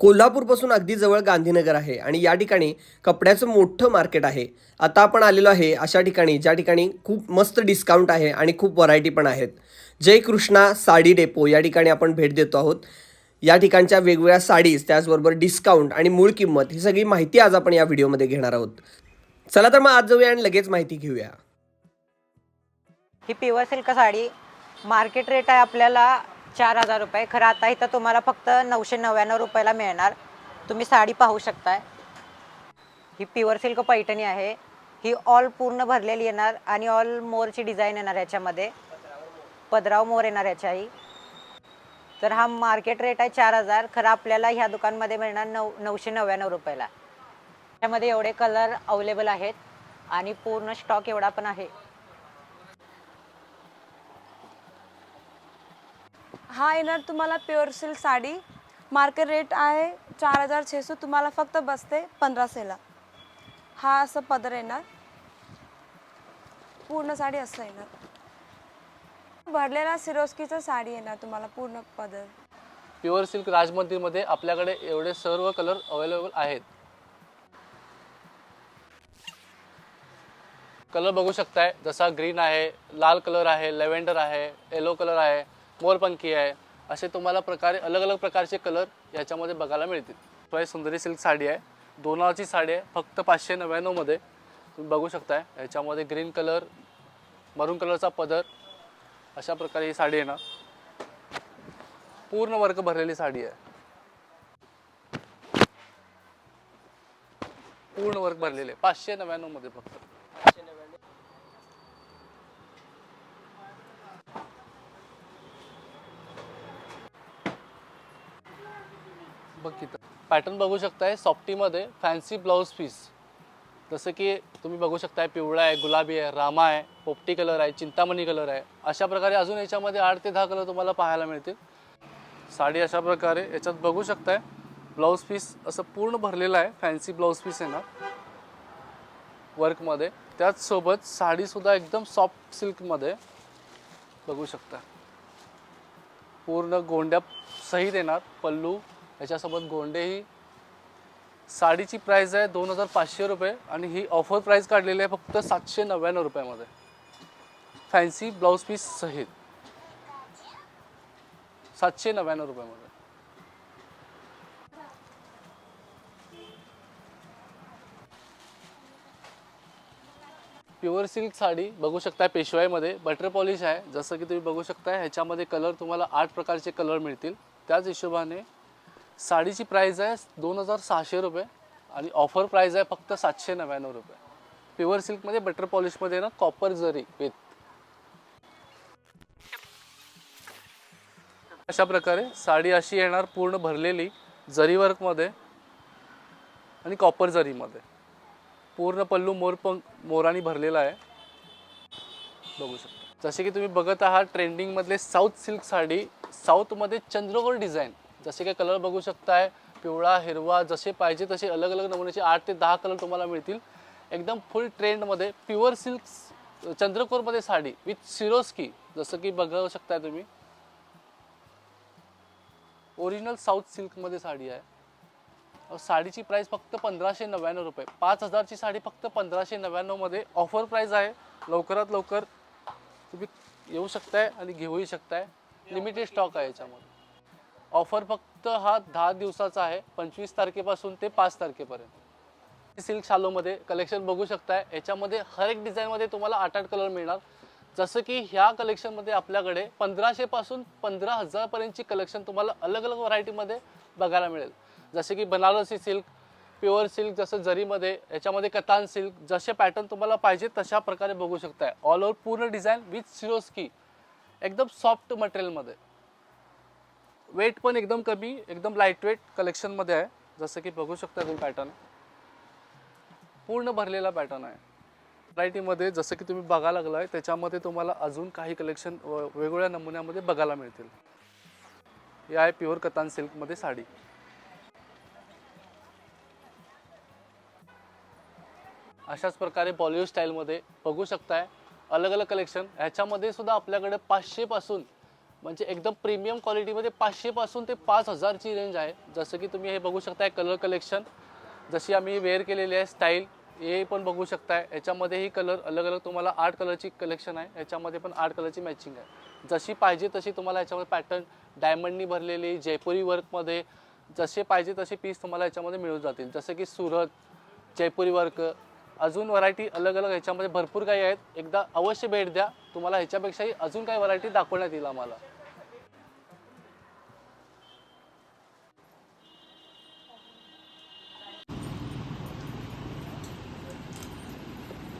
कोल्हापूरपासून अगदी जवळ गांधीनगर आहे आणि या ठिकाणी कपड्याचं मोठं मार्केट आहे. आता आपण आलेलो आहे अशा ठिकाणी ज्या ठिकाणी खूप मस्त डिस्काउंट आहे आणि खूप व्हरायटी पण आहेत. जय कृष्णा साडी डेपो या ठिकाणी आपण भेट देतो आहोत. या ठिकाणच्या वेगवेगळ्या साडीज त्याचबरोबर डिस्काउंट आणि मूळ किंमत ही सगळी माहिती आज आपण या व्हिडिओमध्ये घेणार आहोत. चला तर मग आज जाऊया आणि लगेच माहिती घेऊया. ही पिवा सिल्क साडी मार्केट रेट आहे आपल्याला चार हजार रुपये. खरं आता इथं तुम्हाला फक्त नऊशे नव्याण्णव रुपयाला मिळणार. तुम्ही साडी पाहू शकताय. ही प्युअर सिल्क पैठणी आहे. ही ऑल पूर्ण भरलेली येणार आणि ऑल मोरची डिझाईन येणार याच्यामध्ये. पदराव मोर येणार याच्याही. तर हा मार्केट रेट आहे चार हजार. खरं आपल्याला ह्या दुकानमध्ये मिळणार नऊ नऊशे नव्याण्णव रुपयाला. त्यामध्ये एवढे कलर अवेलेबल आहेत. आणि पूर्ण स्टॉक एवढा पण आहे. हा येणार तुम्हाला pure silk sari. Market rate आहे चार हजार छेसो तुम्हाला फक्त बसते पंधराशेला हा असं पदर येणार. पूर्ण साडी असं येणार. भरलेला सिरोस्कीचं साडी येणार तुम्हाला पूर्ण पदर. प्युअर सिल्क राजमंदिरमध्ये आपल्याकडे एवढे सर्व कलर अवेलेबल आहेत. कलर बघू शकताय. जसा ग्रीन आहे लाल कलर आहे लेव्हेंडर आहे येलो कलर आहे. मोरपंखी आहे. असे तुम्हाला प्रकारे अलग अलग प्रकारचे कलर याच्यामध्ये बघायला मिळतील. तो सुंदरी सिल्क साडी आहे. दोनाची साडी आहे. फक्त पाचशे नव्याण्णवमध्ये तुम्ही बघू शकताय याच्यामध्ये ग्रीन कलर मरून कलरचा पदर. अशा प्रकारे ही साडी येणार पूर्ण वर्क भरलेली साडी आहे. पूर्ण वर्क भरलेले पाचशे नव्याण्णवमध्ये फक्त. बघ किती पॅटर्न बघू शकताय सॉफ्टीमध्ये फॅन्सी ब्लाऊज पीस जसं की तुम्ही बघू शकताय पिवळा आहे गुलाबी आहे रामा आहे पोपटी कलर आहे चिंतामणी कलर आहे. अशा प्रकारे अजून याच्यामध्ये आठ ते दहा कलर तुम्हाला पाहायला मिळतील. साडी अशा प्रकारे याच्यात बघू शकताय. ब्लाऊज पीस असं पूर्ण भरलेलं आहे फॅन्सी ब्लाऊज पीस आहे ना. वर्कमध्ये त्याचसोबत साडीसुद्धा एकदम सॉफ्ट सिल्कमध्ये बघू शकता पूर्ण गोंड्या सहित येणार पल्लू याच्यासोबत गोंडेही साडीची प्राईस आहे दोन हजार पाचशे रुपये आणि ही ऑफर प्राईस काढलेली आहे फक्त सातशे नव्याण्णव रुपयामध्ये. फॅन्सी ब्लाऊज पीस सहित. सातशे नव्याण्णव रुपयामध्ये. प्युअर सिल्क साडी बघू शकताय पेशवाईमध्ये. बटर पॉलिश आहे. जसं की तुम्ही बघू शकताय ह्याच्यामध्ये कलर तुम्हाला आठ प्रकारचे कलर मिळतील. त्याच हिशोबाने साडीची प्राईज आहे दोन हजार सहाशे रुपये आणि ऑफर प्राईज आहे फक्त सातशे नव्याण्णव रुपये. प्युअर सिल्कमध्ये बटर पॉलिशमध्ये ना कॉपर जरी विथ अशा प्रकारे साडी अशी येणार पूर्ण भरलेली जरी वर्कमध्ये आणि कॉपर जरीमध्ये पूर्ण पल्लू मोरपंख मोराने भरलेला आहे. बघू शकता. जसे की तुम्ही बघत आहात ट्रेंडिंगमधले साऊथ सिल्क साडी साऊथमध्ये चंद्रकोर डिझाईन जसे काही कलर बघू शकताय पिवळा हिरवा जसे पाहिजे तसे अलग अलग नमुन्याचे आठ ते दहा कलर तुम्हाला मिळतील. एकदम फुल ट्रेंडमध्ये प्युअर सिल्क चंद्रकोरमध्ये साडी विथ सिरोस्की जसं की बघू शकताय तुम्ही. ओरिजिनल साऊथ सिल्कमध्ये साडी आहे. साडीची प्राईस फक्त पंधराशे नव्याण्णव रुपये. पाच हजारची साडी फक्त पंधराशे नव्याण्णवमध्ये ऑफर प्राईस आहे. लवकरात लवकर तुम्ही येऊ शकताय आणि घेऊही शकताय. लिमिटेड स्टॉक आहे याच्यामध्ये. ऑफर फक्त हा दहा दिवसाचा आहे पंचवीस तारखेपासून ते पाच तारखेपर्यंत. सिल्क शालोमध्ये कलेक्शन बघू शकताय. याच्यामध्ये हर एक डिझाईनमध्ये तुम्हाला आठ आठ कलर मिळणार. जसं की ह्या कलेक्शनमध्ये आपल्याकडे पंधराशेपासून पंधरा हजारपर्यंतची कलेक्शन तुम्हाला अलग अलग व्हरायटीमध्ये बघायला मिळेल. जसे की बनारसी सिल्क प्युअर सिल्क जसं जरीमध्ये याच्यामध्ये कतान सिल्क जसे पॅटर्न तुम्हाला पाहिजे तशा प्रकारे बघू शकताय. ऑल ओव्हर पूर्ण डिझाईन विथ सिरोस्की एकदम सॉफ्ट मटेरियलमध्ये वेट पण एकदम कमी एकदम लाइट वेट कलेक्शनमध्ये आहे. जसं की बघू शकता तुम्ही पॅटर्न पूर्ण भरलेला पॅटर्न आहे. व्हरायटीमध्ये जसं की तुम्ही बघायला लागलाय त्याच्यामध्ये तुम्हाला अजून काही कलेक्शन वेगवेगळ्या नमुन्यामध्ये बघायला मिळतील. हे आहे प्युअर कतान सिल्कमध्ये साडी. अशाच प्रकारे बॉलिवूड स्टाईलमध्ये बघू शकताय. अलग अलग कलेक्शन ह्याच्यामध्ये सुद्धा आपल्याकडे पाचशेपासून म्हणजे एकदम प्रीमियम क्वालिटीमध्ये पाचशेपासून ते पाच हजारची रेंज आहे. जसं की तुम्ही हे बघू शकताय कलर कलेक्शन जशी आम्ही वेअर केलेली आहे स्टाईल हे पण बघू शकताय. याच्यामध्येही कलर अलग अलग तुम्हाला आठ कलरची कलेक्शन आहे. याच्यामध्ये पण आठ कलरची मॅचिंग आहे. जशी पाहिजे तशी तुम्हाला याच्यामध्ये पॅटर्न डायमंडनी भरलेली जयपुरी वर्कमध्ये जसे पाहिजे तसे पीस तुम्हाला याच्यामध्ये मिळून जातील. जसं की सुरत जयपुरी वर्क अजून व्हरायटी अलग अलग ह्याच्यामध्ये भरपूर काही आहेत. एकदा अवश्य भेट द्या. तुम्हाला ह्याच्यापेक्षाही अजून काही व्हरायटी दाखवण्यात येईल आम्हाला.